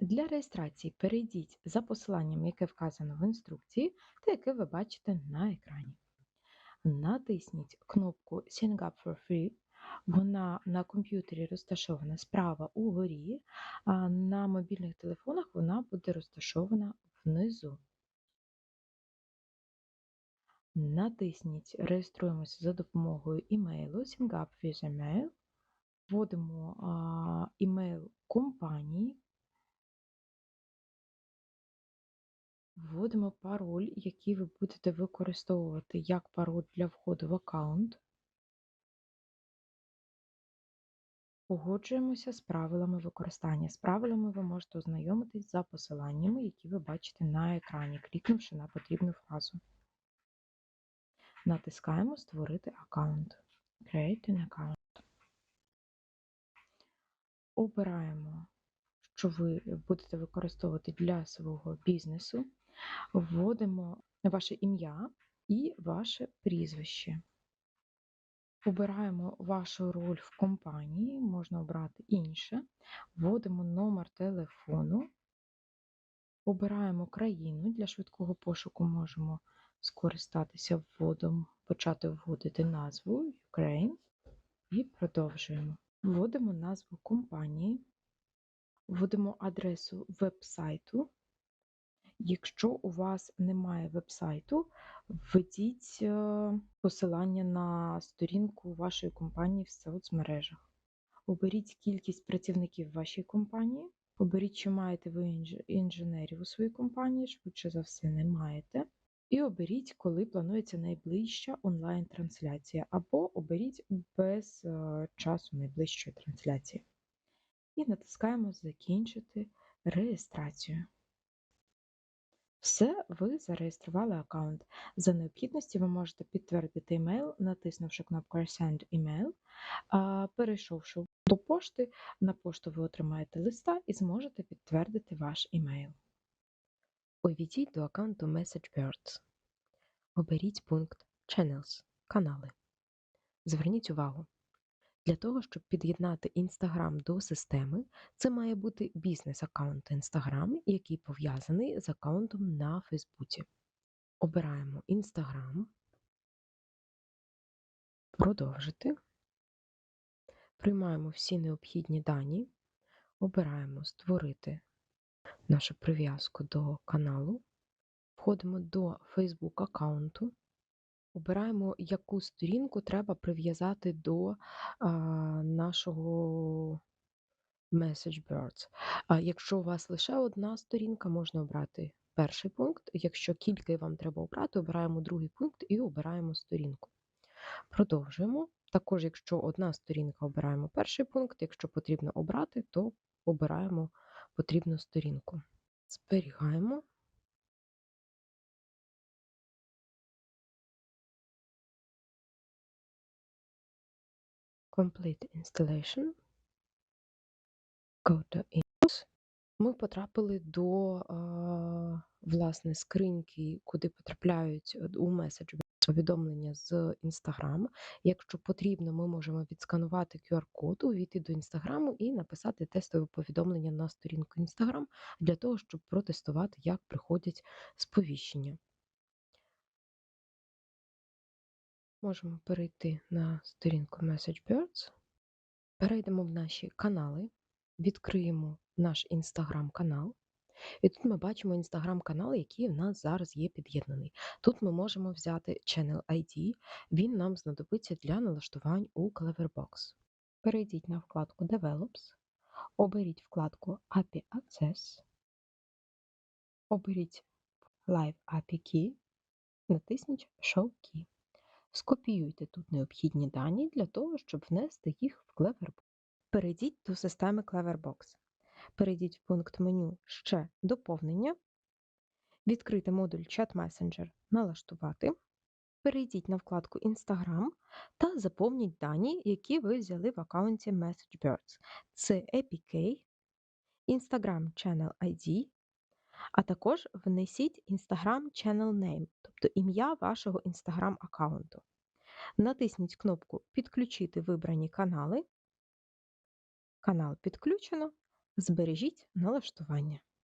Для реєстрації перейдіть за посиланням, яке вказано в інструкції, та яке ви бачите на екрані. Натисніть кнопку Sign Up for Free. Вона на комп'ютері розташована справа угорі, а на мобільних телефонах вона буде розташована внизу. Натисніть Реєструємося за допомогою імейлу Sign Up with Email. Вводимо імейл компанії. Вводимо пароль, який ви будете використовувати як пароль для входу в аккаунт. Погоджуємося з правилами використання. З правилами ви можете ознайомитись за посиланнями, які ви бачите на екрані, клікнувши на потрібну фразу. Натискаємо Створити аккаунт. Create an account. Обираємо, що ви будете використовувати для свого бізнесу. Вводимо ваше ім'я і ваше прізвище. Обираємо вашу роль в компанії, можна обрати інше. Вводимо номер телефону, обираємо країну. Для швидкого пошуку можемо скористатися вводом, почати вводити назву Ukraine і продовжуємо. Вводимо назву компанії, вводимо адресу веб-сайту. Якщо у вас немає веб-сайту, введіть е, посилання на сторінку вашої компанії в соцмережах. Оберіть кількість працівників в вашій компанії, оберіть, чи маєте ви інженерів у своїй компанії, швидше за все, не маєте. І оберіть, коли планується найближча онлайн-трансляція, або оберіть без е, часу найближчої трансляції. І натискаємо Закінчити реєстрацію. Все, ви зареєстрували аккаунт. За необхідності ви можете підтвердити емейл, натиснувши кнопку Send Email, перейшовши до пошти, на пошту ви отримаєте листа і зможете підтвердити ваш емейл. Увійдіть до аккаунту MessageBirds. Оберіть пункт Channels канали. Зверніть увагу, для того, щоб під'єднати Instagram до системи, це має бути бізнес-аккаунт Instagram, який пов'язаний з аккаунтом на Фейсбуці. Обираємо Instagram, продовжити. Приймаємо всі необхідні дані, обираємо Створити нашу прив'язку до каналу, входимо до Facebook аккаунту. Обираємо, яку сторінку треба прив'язати до а, нашого MessageBirds. А якщо у вас лише одна сторінка, можна обрати перший пункт. Якщо кілька вам треба обрати, обираємо другий пункт і обираємо сторінку. Продовжуємо. Також, якщо одна сторінка, обираємо перший пункт, якщо потрібно обрати, то обираємо потрібну сторінку. Зберігаємо. Complete installation. Go to Inbox. Ми потрапили до власне скриньки, куди потрапляють е, у меседж повідомлення з Instagram. Якщо потрібно, ми можемо відсканувати QR-код, увійти до Інстаграму і написати тестове повідомлення на сторінку Instagram для того, щоб протестувати, як приходять сповіщення. Можемо перейти на сторінку MessageBirds, перейдемо в наші канали, відкриємо наш інстаграм-канал. І тут ми бачимо інстаграм-канал, який в нас зараз є під'єднаний. Тут ми можемо взяти Channel ID, він нам знадобиться для налаштувань у Cleverbox. Перейдіть на вкладку Develops, оберіть вкладку API Access, оберіть Live API Key, натисніть Show Key. Скопіюйте тут необхідні дані для того, щоб внести їх в Cleverbox. Перейдіть до системи Cleverbox. Перейдіть в пункт меню Ще доповнення. Відкрити модуль Chat Messenger Налаштувати. Перейдіть на вкладку Instagram та заповніть дані, які ви взяли в аккаунті MessageBirds. Це APK, Instagram Channel ID, а також внесіть Instagram Channel Name, тобто ім'я вашого Instagram аккаунту. Натисніть кнопку Підключити вибрані канали. Канал підключено. Збережіть налаштування.